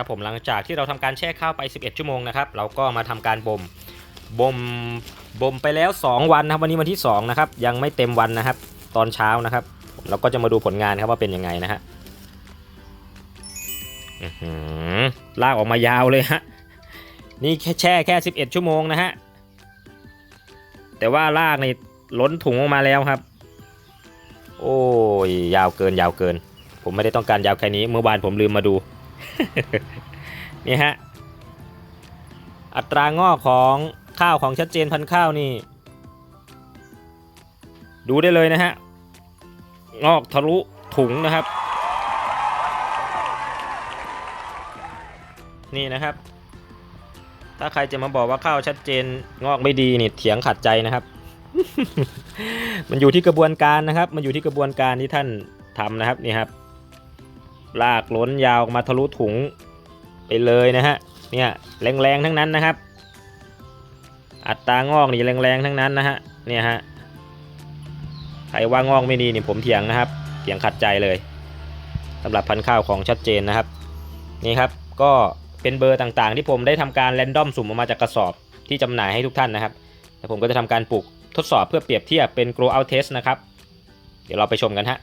ครับผมหลังจากที่เราทำการแช่ข้าวไป 11 ชั่วโมงนะครับ เราก็มาทำการบ่มบ่มบ่มไปแล้ว 2 วันนะครับวันนี้วันที่ 2 นะครับ ยังไม่เต็มวันนะครับ ตอนเช้านะครับ เราก็จะมาดูผลงานครับว่าเป็นยังไงนะฮะลากออกมายาวเลยฮะนี่แค่แช่แค่ 11 ชั่วโมงนะฮะแต่ว่าลากนี่ล้นถุงออกมาแล้วครับ โอ้ยยาวเกินยาวเกิน ผมไม่ได้ต้องการยาวแค่นี้เมื่อวานผมลืมมาดู นี่ฮะ อัตรางอกของข้าวของชัดเจนพันข้าวนี่ ดูได้เลยนะฮะ งอกทะลุถุงนะครับ นี่นะครับ ถ้าใครจะมาบอกว่าข้าวชัดเจนงอกไม่ดีนี่เถียงขัดใจนะครับ มันอยู่ที่กระบวนการนะครับ มันอยู่ที่กระบวนการที่ท่านทำนะครับนี่ครับ ลากล้นยาวออกมาทะลุถุงไปเลยนะฮะ เนี่ยแรงๆทั้งนั้นนะครับ อัตรางอกนี่แรงๆทั้งนั้นนะฮะ เนี่ยฮะ ใครว่างอกไม่ดีนี่ผมเถียงนะครับ เถียงขัดใจเลยสำหรับพันธุ์ข้าวของชัดเจนนะครับ นี่ครับ ก็เป็นเบอร์ต่างๆ ที่ผมได้ทำการแรนดอมสุ่มออกมาจากกระสอบที่จำหน่ายให้ทุกท่านนะครับแล้วผมก็จะทำการปลูกทดสอบเพื่อเปรียบเทียบเป็น grow out test นะครับ เดี๋ยวเราไปชมกันฮะ